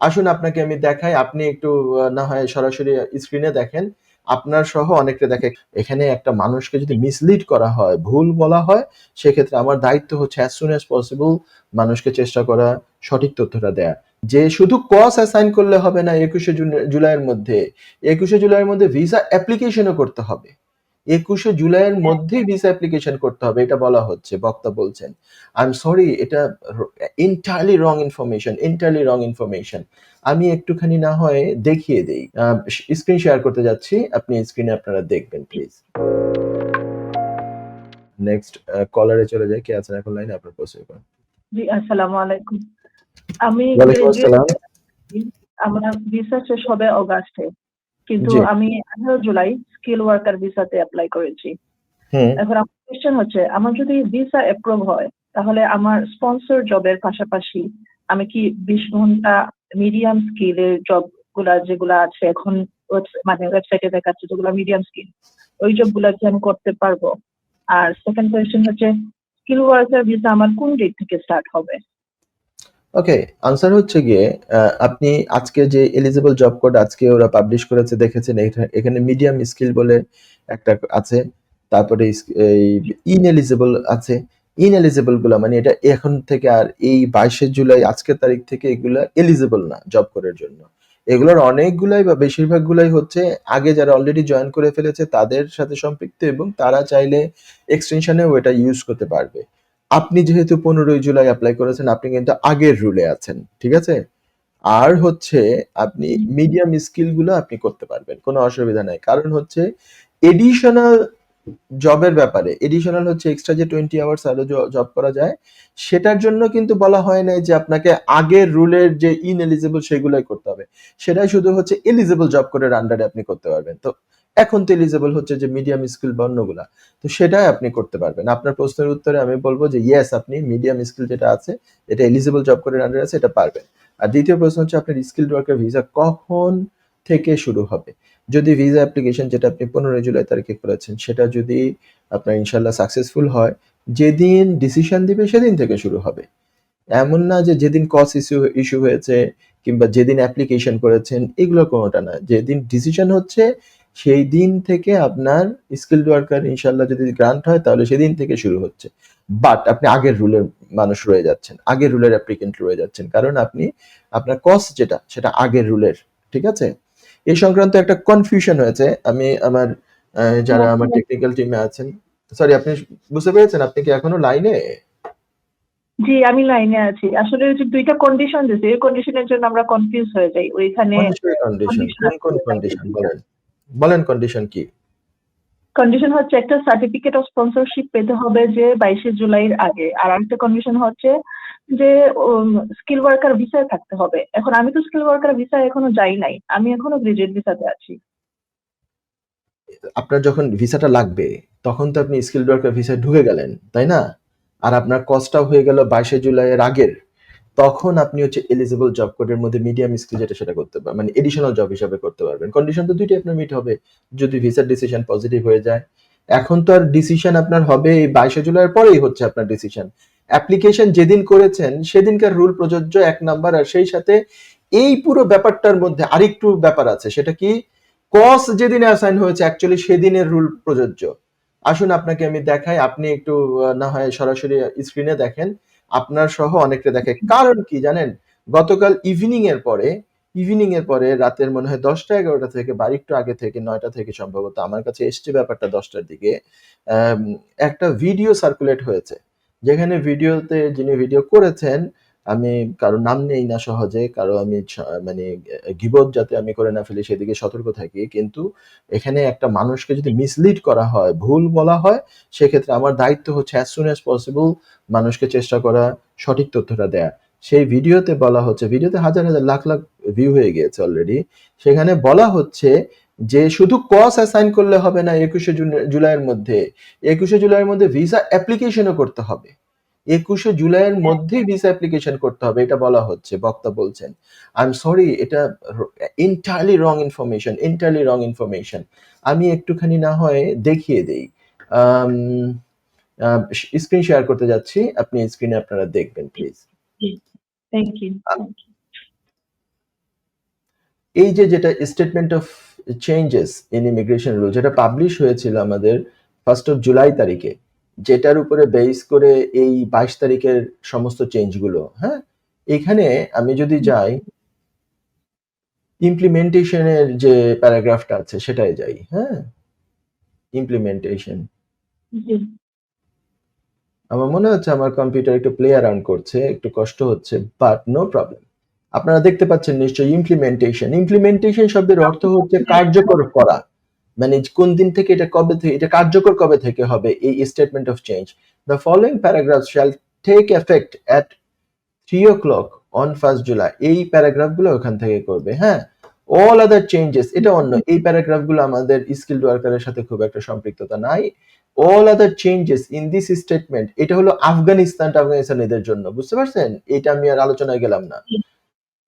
আসুন আপনাকে আমি দেখাই। আপনি একটু না হয় সরাসরি স্ক্রিনে দেখেন। আপনার সহ অনেকটা দেখে। এখানে একটা মানুষকে যদি মিসলিড করা হয়, ভুল বলা হয়, সেক্ষেত্রে আমার দায়িত্ব হচ্ছে অ্যাজ সুন অ্যাজ পসিবল মানুষকে চেষ্টা করা, সঠিক তথ্যটা দেয়া। যে শুধু কস অ্যাসাইন করলে হবে না, একুশে জুলাইয়ের মধ্যে। একুশে জুলাইয়ের মধ্যে ভিসা অ্যাপ্লিকেশনও করতে হবে। একুশে জুলাইয়ের মধ্যেই ভিসা অ্যাপ্লিকেশন করতে হবে এটা বলা হচ্ছে বক্তা বলছেন। আই এম সরি এটা entirely wrong information entirely wrong information আমি একটুখানি না হয় দেখিয়ে দেই। স্ক্রিন শেয়ার করতে যাচ্ছি আপনি স্ক্রিনে আপনারা দেখবেন প্লিজ নেক্সট কলারে চলে যায় কে আছেন এখন লাইনে? আপনার প্রশ্ন করুন। জি আসসালামু আলাইকুম। আমি আমার ভিসা শেষ হবে অগাস্টে কিন্তু আমি আঠারো জুলাই স্কিল ওয়ার্কার ভিসাতে অ্যাপ্লাই করেছি। এখন আমার কোয়েশ্চেন হচ্ছে আমার যদি ভিসা অ্যাপ্রুভ হয় তাহলে আমার স্পন্সর জবের পাশাপাশি আমি কি বিশ ঘণ্টা মিডিয়াম স্কিলের জবগুলা যেগুলা আছে এখন মানে ওয়েবসাইটে দেখাচ্ছে যেগুলো মিডিয়াম স্কিল ওই জবগুলা কি আমি করতে পারব? আর সেকেন্ড কোয়েশ্চেন হচ্ছে স্কিল ওয়ার্কার ভিসা আমার কোন ডেট থেকে স্টার্ট হবে? ওকে আনসার হচ্ছে গিয়ে আপনি আজকে যে এলিজিবল জব কোড আজকে ওরা পাবলিশ করেছে, দেখেছেন এখা- এখানে মিডিয়াম স্কিল বলে একটা আছে, তারপরে ইনএলিজিবল আছে। ইনএলিজিবলগুলো মানে এটা এখন থেকে আর এই বাইশে জুলাই, আজকের তারিখ থেকে এগুলা এলিজিবল না জব করার জন্য। এগুলোর অনেকগুলাই বা বেশিরভাগ গুলাই হচ্ছে আগে যারা অলরেডি জয়েন করে ফেলেছে, তাদের সাথে সম্পৃক্ত এবং তারা চাইলে এক্সটেনশনেও এটা ইউজ করতে পারবে। আপনি যেহেতু পনেরোই জুলাই অ্যাপ্লাই করেছেন, আপনি কিন্তু আগের রুলে আছেন, ঠিক আছে? আর হচ্ছে আপনি মিডিয়াম স্কিলগুলো আপনি করতে পারবেন, কোনো অসুবিধা নাই। কারণ হচ্ছে এডিশনাল জবের ব্যাপারে এডিশনাল হচ্ছে এক্সট্রা যে টোয়েন্টি আওয়ার্স আরও জব করা যায়, সেটার জন্য কিন্তু বলা হয় নাই যে আপনাকে আগের রুলের যে ইন এলিজিবল সেগুলোই করতে হবে। সেটাই শুধু হচ্ছে এলিজিবল জব কোডের আন্ডারে আপনি করতে পারবেন। তো এখন তো এলিজিবল হচ্ছে যে মিডিয়াম স্কিল বা অন্যগুলা। তো সেটাই আপনি করতে পারবেন। আপনার প্রশ্নের উত্তরে আমি বলব যে ইয়েস আপনি মিডিয়াম স্কিল যেটা আছে, এটা এলিজিবল জব করে আন্ডারে আছে, এটা পারবেন। আর দ্বিতীয় প্রশ্ন হচ্ছে, আপনার স্কিল্ড ওয়ার্কার ভিসা কখন থেকে শুরু হবে? যদি ভিসা অ্যাপ্লিকেশন যেটা আপনি পনেরোই জুলাই তারিখে করেছেন, সেটা যদি আপনার ইনশাল্লাহ সাকসেসফুল হয়, যেদিন ডিসিশন দিবে সেদিন থেকে শুরু হবে। এমন না যে যেদিন কস ইস্যু ইস্যু হয়েছে, কিংবা যেদিন অ্যাপ্লিকেশন করেছেন, এগুলো কোনোটা না। যেদিন ডিসিশন হচ্ছে সেই দিন থেকে আপনার স্কিল্ড ওয়ার্কার ইনশাল্লাহ যদি গ্রান্ট হয় তাহলে সেদিন থেকে শুরু হচ্ছে। বাট আপনি আগের রুলের মানুষ রয়ে যাচ্ছেন। আগের রুলের অ্যাপ্লিকেন্ট রয়ে যাচ্ছেন। কারণ আপনি আপনার কস্ট যেটা সেটা আগের রুলের ঠিক আছে? এই সংক্রান্ত একটা কনফিউশন হয়েছে। আমি আমার যারা আমার টেকনিক্যাল টিমে আছেন সরি আপনি বুঝতে পেরেছেন? আপনি কি এখনও লাইনে জি আমি লাইনে আছি। আসলে দুইটা কন্ডিশন দিয়েছে এই কন্ডিশনের জন্য আমরা কনফিউজ হয়ে যাই। ওইখানে কন্ডিশন কোন কোন কন্ডিশন বলেন। বলেন কন্ডিশন কি? কন্ডিশন হচ্ছে একটা সার্টিফিকেট অফ স্পন্সরশিপ পেতে হবে যে বাইশে জুলাইয়ের আগে। আর আরেকটা কন্ডিশন হচ্ছে যে স্কিল ওয়ার্কার ভিসায় থাকতে হবে। এখন আমি তো স্কিল ওয়ার্কার ভিসায় এখনও যাই নাই। আমি এখনও গ্রাজুয়েট ভিসাতে আছি। আপনার যখন ভিসাটা লাগবে তখন তো আপনি স্কিল ওয়ার্কার ভিসায় ঢুকে গেলেন তাই না? আর আপনার কস্টটাও হয়ে গেল বাইশে জুলাইয়ের আগের। তখন আপনি হচ্ছে এলিজিবল জব কোডের মধ্যে মিডিয়াম স্কিল যেটা সেটা করতে পারবেন মানে এডিশনাল জব হিসাবে করতে পারবেন। কন্ডিশন তো দুইটাই আপনার মিট হবে। যদি ভিসার ডিসিশন পজিটিভ হয়ে যায়, এখন তো আর ডিসিশন আপনার হবে এই বাইশে জুলাইয়ের পরেই হচ্ছে আপনার ডিসিশন অ্যাপ্লিকেশন যেদিন করেছেন, সেদিনকার রুল প্রযোজ্য এক নাম্বার আর সেই সাথে এই পুরো ব্যাপারটার মধ্যে আরেকটু ব্যাপার আছে, সেটা কি? কস যেদিন অ্যাসাইন হয়েছে অ্যাকচুয়ালি সেদিনের রুল প্রযোজ্য। আসুন আপনাকে আমি দেখাই, আপনি একটু না হয় সরাসরি স্ক্রিনে দেখেন। আপনার সহ অনেকটা দেখে। কারণ কি জানেন? গতকাল ইভিনিং এর পরে ইভিনিং এর পরে রাতের মনে হয় দশটা এগারোটা থেকে বাড়ি একটু আগে থেকে, নয়টা থেকে সম্ভবত, আমার কাছে এসছে ব্যাপারটা দশটার দিকে একটা ভিডিও সার্কুলেট হয়েছে। যেখানে ভিডিওতে যিনি ভিডিও করেছেন আমি কারও নাম নেই না সহজে, কারও আমি মানে গিবত যাতে আমি করে না ফেলি, সেদিকে সতর্ক থাকি। কিন্তু এখানে একটা মানুষকে যদি মিসলিড করা হয়, ভুল বলা হয়, সেক্ষেত্রে আমার দায়িত্ব হচ্ছে অ্যাজ সুন অ্যাজ পসিবল মানুষকে চেষ্টা করা, সঠিক তথ্যটা দেয়া। সেই ভিডিওতে বলা হচ্ছে, ভিডিওতে হাজার হাজার লাখ লাখ ভিউ হয়ে গিয়েছে অলরেডি সেখানে বলা হচ্ছে যে, শুধু কস অ্যাসাইন করলে হবে না, একুশে জুলাইয়ের মধ্যে। একুশে জুলাইয়ের মধ্যে ভিসা অ্যাপ্লিকেশনও করতে হবে। একুশে জুলাইয়ের মধ্যেই ভিসা অ্যাপ্লিকেশন করতে হবে এটা বলা হচ্ছে বক্তা বলছেন। আই এম সরি এটা entirely wrong information entirely wrong information আমি একটুখানি না হয় দেখিয়ে দেই। স্ক্রিন শেয়ার করতে যাচ্ছি আপনি স্ক্রিনে আপনারা দেখবেন প্লিজ থ্যাংক ইউ এই যে যেটা statement of changes in immigration rule যেটা পাবলিশ হয়েছিল আমাদের ফার্স্ট অফ জুলাই তারিখে যেটার উপরে বেস করে এই বাইশ তারিখের সমস্ত চেঞ্জগুলো হ্যাঁ? এখানে আমি যদি যাই ইমপ্লিমেন্টেশনের যে প্যারাগ্রাফটা আছে সেটাই যাই হ্যাঁ? ইমপ্লিমেন্টেশন আমার মনে হচ্ছে আমার কম্পিউটার একটু প্লে অ্যারাউন্ড করছে একটু কষ্ট হচ্ছে বাট নো প্রবলেম আপনারা দেখতে পাচ্ছেন নিশ্চয়ই ইমপ্লিমেন্টেশন ইমপ্লিমেন্টেশন শব্দের অর্থ হচ্ছে কার্যকর করা। মানে কোন দিন থেকে এটা কবে থেকে, এটা কার্যকর কবে থেকে হবে এই statement of change the following paragraph shall take effect at three o'clock on first July এই প্যারাগ্রাফগুলো ওখান থেকে করবে হ্যাঁ? অল আদার চেঞ্জেস এটা অন্য, এই প্যারাগ্রাফগুলো আমাদের স্কিল্ড ওয়ার্কারের সাথে খুব একটা সম্পৃক্ততা নাই। All other changes in this statement এটা হলো আফগানিস্তান আফগানিস্তান এদের জন্য, বুঝতে পারছেন? এটা আমি আর আলোচনায় গেলাম না।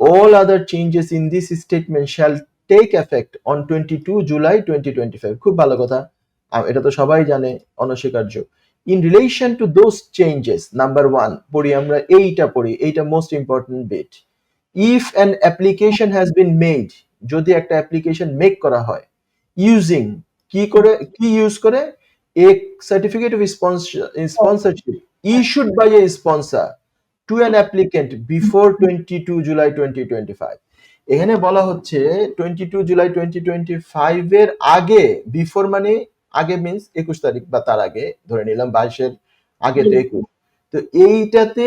All other changes in this statement in this effect shall take effect on 22 July 2025 খুব ভালো কথা। এটা তো সবাই জানে, অনস্বীকার্য। In relation to those changes number one পড়ি আমরা এইটা পড়ি, এইটা most important bit if an application has been made যদি একটা অ্যাপ্লিকেশন মেক করা হয় ইউজিং কি করে, কি ইউজ করে? A certificate of sponsorship issued by a sponsor to an applicant before twenty two July twenty twenty five এখানে বলা হচ্ছে twenty two July twenty twenty আগে বিফোর মানে আগে মিন্স একুশ তারিখ বা তার আগে ধরে নিলাম বাইশের আগে তো একুশ। তো এইটাতে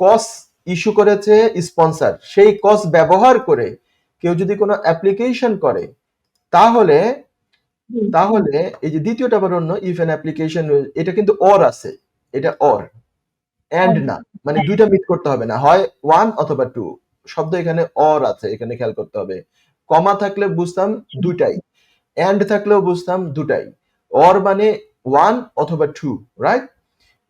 কস ইস্যু করেছে স্পন্সর সেই কস ব্যবহার করে কেউ যদি কোনো অ্যাপ্লিকেশন করে তাহলে তাহলে এই যে দ্বিতীয়টা আবার অন্য ইফ অ্যান অ্যাপ্লিকেশন এটা কিন্তু অর আছে। এটা অর অ্যান্ড না। মানে দুইটা মিট করতে হবে না। হয় ওয়ান অথবা টু শব্দ এখানে অর আছে, এখানে খেয়াল করতে হবে। কমা থাকলে বুঝতাম দুটাই এন্ড থাকলেও বুঝতাম দুটাই। অর মানে ওয়ান অথবা two right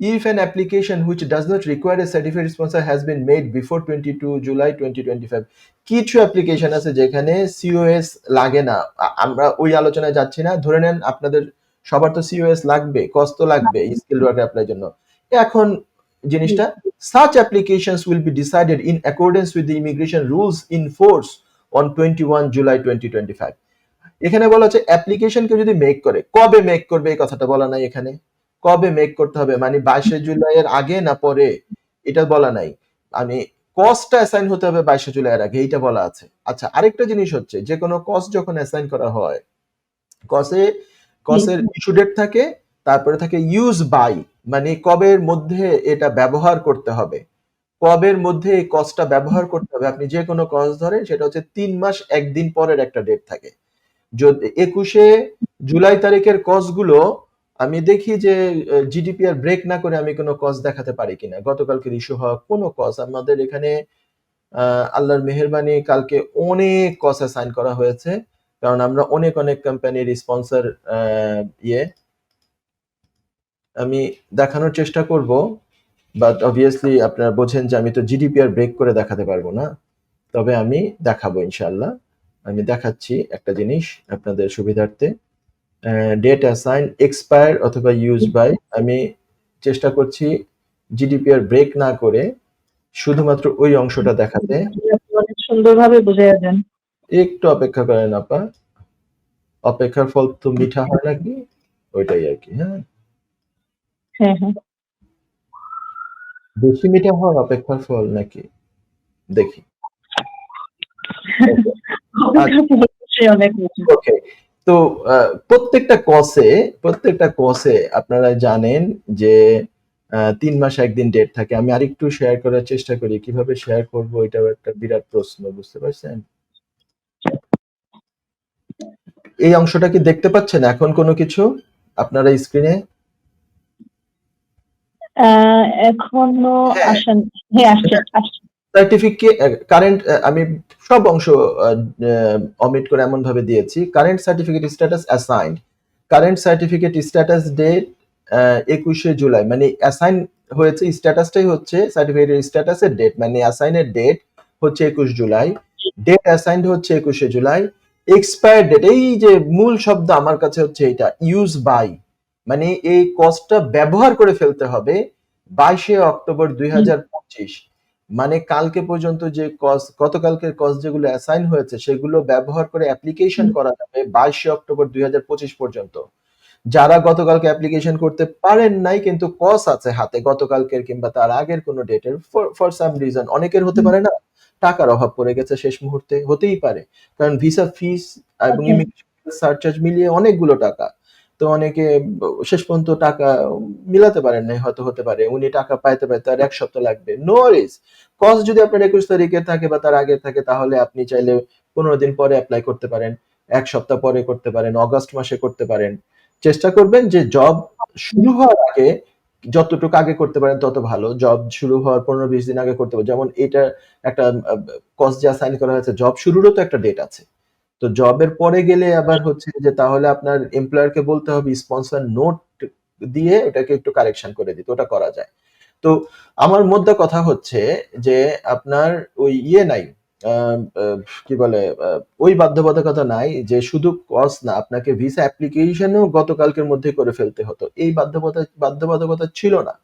if an application which does not require a certificate sponsor has been made before 22 July 2025 কিছু অ্যাপ্লিকেশন আছে যেখানে সিওএস লাগে না। আমরা ওই আলোচনায় যাচ্ছি না। ধরে নেন আপনাদের সবার তো সিওএস লাগবে কষ্ট লাগবে স্কিল ওয়ার্ক অ্যাপ্লাই জন্য। এখন জিনিসটা, such applications will be decided in accordance with the immigration rules in force on 21 July 2025 এখানে বলা হচ্ছে অ্যাপ্লিকেশনকে যদি মেক করে, কবে মেক করবে এই কথাটা বলা নাই এখানে। কবে মেক করতে হবে? মানে বাইশে জুলাইয়ের আগে না পরে? এটা বলা নাই। মানে কস্টটা অ্যাসাইন হতে হবে বাইশে জুলাইয়ের আগে, এইটা বলা আছে। আচ্ছা আরেকটা জিনিস হচ্ছে, যে কোনো কস্ট যখন অ্যাসাইন করা হয় কসে কসের ইস্যু ডেট থাকে, তারপরে থাকে ইউজ বাই মানে কবের মধ্যে এটা ব্যবহার করতে হবে? কবের মধ্যে এই কসটা ব্যবহার করতে হবে? আপনি যে কোনো কস ধরেন, সেটা হচ্ছে তিন মাস একদিন পরের একটা ডেট থাকে। যদি একুশে জুলাই তারিখের কসগুলো আমি দেখি যে জিডিপিআর ব্রেক না করে আমি কোনো কস দেখাতে পারি কিনা। গতকালকের ইস্যু হওয়া কোনো কস আমাদের এখানে আল্লাহর মেহেরবানি কালকে অনেক কস অ্যাসাইন করা হয়েছে। কারণ আমরা অনেক অনেক কোম্পানির স্পন্সর ইয়ে আমি দেখানোর চেষ্টা করব বাট অবভিয়াসলি আপনারা বোঝেন যে আমি তো জিডিপিআর ব্রেক করে দেখাতে পারব না। তবে আমি দেখাবো ইনশাল্লাহ আমি দেখাচ্ছি একটা জিনিস আপনাদের সুবিধার্থে। ডেট অ্যাসাইন এক্সপায়ার অথবা ইউজ বাই আমি চেষ্টা করছি জিডিপিআর ব্রেক না করে শুধুমাত্র ওই অংশটা দেখাতে। অনেক সুন্দরভাবে বুঝাইয়া দেন একটু অপেক্ষা করেন আপা। অপেক্ষার ফল তো মিঠা হয় নাকি? ওইটাই আর কি হ্যাঁ। হ্যাঁ হ্যাঁ। বেশি মিঠা হয় অপেক্ষার ফল নাকি? দেখি। অবশ্যই অনেক বেশি। ওকে। তো প্রত্যেকটা কসে প্রত্যেকটা কসে আপনারা জানেন যে তিন মাস একদিন ডেট থাকে। আমি আরেকটু শেয়ার করার চেষ্টা করি কীভাবে শেয়ার করব এটাও একটা বিরাট প্রশ্ন বুঝতে পারছেন? এই অংশটা কি দেখতে পাচ্ছেন? এখন কোনো কিছু? আপনারা স্ক্রিনে এখনও হ্যাঁ। আসেন হ্যাঁ আসছে আসছে। সার্টিফিকেট কারেন্ট আমি সব অংশ অমিট করে এমন ভাবে দিয়েছি current certificate status assigned current certificate status date একুশে জুলাই। মানে অ্যাসাইন হয়েছে স্ট্যাটাসটাই হচ্ছে সার্টিফিকেটের স্ট্যাটাসের ডেট মানে অ্যাসাইনের ডেট হচ্ছে একুশ জুলাই। ডেট অ্যাসাইন্ড হচ্ছে একুশে জুলাই। এক্সপায়ার ডেট এই যে মূল শব্দ আমার কাছে হচ্ছে এটা ইউজ বাই মানে এই কস্টটা ব্যবহার করে ফেলতে হবে বাইশে অক্টোবর দুই হাজার পঁচিশ। মানে কালকে পর্যন্ত যে কজ গতকালকের কজ যেগুলো অ্যাসাইন হয়েছে সেগুলো ব্যবহার করে অ্যাপ্লিকেশন করা যাবে বাইশে অক্টোবর দুই হাজার পঁচিশ পর্যন্ত। যারা গতকালকে অ্যাপ্লিকেশন করতে পারেন নাই কিন্তু কস আছে হাতে গতকালকের কিংবা তার আগের কোনো ডেটের ফর সাম রিজন অনেকের হতে পারে না টাকার অভাব পড়ে গেছে শেষ মুহূর্তে হতেই পারে। কারণ ভিসা ফিস এবং. ইমিগ্রেশন সারচার্জ মিলিয়ে অনেকগুলো টাকা। তো অনেকে শেষ পর্যন্ত টাকা মিলাতে পারেন নাই, হয়তো হতে পারে। উনি টাকা পাইতে পারে আর এক সপ্তাহ লাগবে। নো রিস কস যদি আপনার একুশ তারিখে থাকে বা তার আগে থাকে, তাহলে আপনি চাইলে পনেরো দিন পরে অ্যাপ্লাই করতে পারেন। এক সপ্তাহ পরে করতে পারেন অগস্ট মাসে করতে পারেন। চেষ্টা করবেন যে জব শুরু হওয়ার আগে, যতটুকু আগে করতে পারেন, তত ভালো। জব শুরু হওয়ার পনেরো বিশ দিন আগে করতে পারেন। যেমন এটা একটা কস যা সাইন করা হয়েছে জব শুরুরও তো একটা ডেট আছে। তো জবের পরে গেলে আবার হচ্ছে যে তাহলে আপনার এমপ্লয়ারকে বলতে হবে স্পন্সর নোট দিয়ে ওটাকে একটু কারেকশন করে দিতে, ওটা করা যায়। তো আমার মধ্যে কথা হচ্ছে যে আপনার ওই ইয়ে নাই কি বলে ওই বাধ্যবাধকতা নাই যে শুধু কস না, আপনাকে ভিসা অ্যাপ্লিকেশনও গতকালকের মধ্যে করে ফেলতে হতো। এই বাধ্যবাধকতা বাধ্যবাধকতা ছিল না।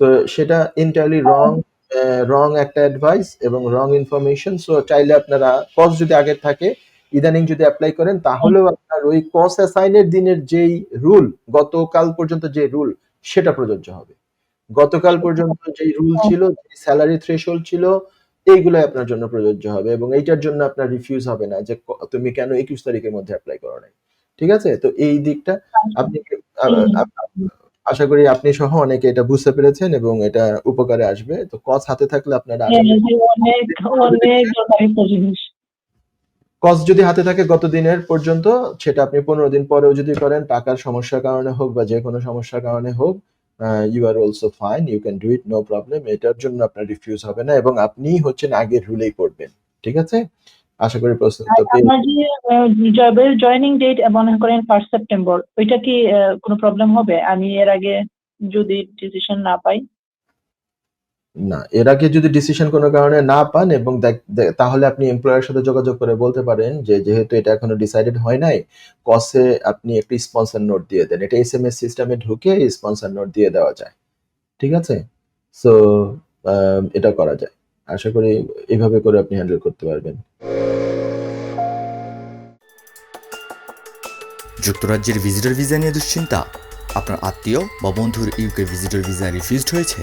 তো সেটা ইন্টারলি রং রং একটা অ্যাডভাইস এবং রং ইনফরমেশন সো চাইলে আপনারা কস যদি আগে থাকে ইদানিং যদি অ্যাপ্লাই করেন তাহলেও আপনার ওই কস অ্যাসাইনের দিনের যেই রুল গতকাল পর্যন্ত যে রুল সেটা প্রযোজ্য হবে। গতকাল পর্যন্ত যেই রুল ছিল স্যালারি থ্রেশহোল্ড ছিল এইগুলো আপনার জন্য প্রযোজ্য হবে এবং এইটার জন্য আপনার রিফিউজ হবে না যে তুমি কেন একুশ তারিখের মধ্যে অ্যাপ্লাই করো নাই? ঠিক আছে? তো এই দিকটা আপনি আশা করি আপনি সহ অনেকে এটা বুঝতে পেরেছেন এবং এটা উপকারে আসবে। তো কস হাতে থাকলে আপনারা হ্যাঁ, অনেক অনেক দরকারি জিনিস। কস যদি হাতে থাকে গত দিনের পর্যন্ত সেটা আপনি পনেরো দিন পরেও যদি করেন টাকার সমস্যার কারণে হোক বা যে কোনো সমস্যার কারণে হোক you are also fine you can do it no problem এটার জন্য আপনার রিফিউজ হবে না এবং আপনি হচ্ছেন আগের রুলেই করবেন ঠিক আছে? আশা করি প্রশ্ন জবের জয়েনিং ডেট মনে করেন ফার্স্ট সেপ্টেম্বর ওইটা কি কোনো প্রবলেম হবে? আমি এর আগে যদি ডিসিশন না পাই না, এর আগে যদি ডিসিশন কোনো কারণে না পান এবং তাহলে আপনি এমপ্লয়ারের সাথে যোগাযোগ করে বলতে পারেন যে, যেহেতু এটা এখনও ডিসাইডেড হয় নাই কসে আপনি একটি স্পন্সর নোট দিয়ে দেন। এটা এস এম এস সিস্টেমে ঢুকে স্পন্সর নোট দিয়ে দেওয়া যায়। ঠিক আছে? সো এটা করা যায়। আশা করি এইভাবে করে আপনি হ্যান্ডেল করতে পারবেন। যুক্তরাজ্যের ভিজিটর ভিসা নিয়ে দুশ্চিন্তা? আপনার আত্মীয় বা বন্ধুর ইউকে ভিজিটর ভিসা রিফিউজড হয়েছে?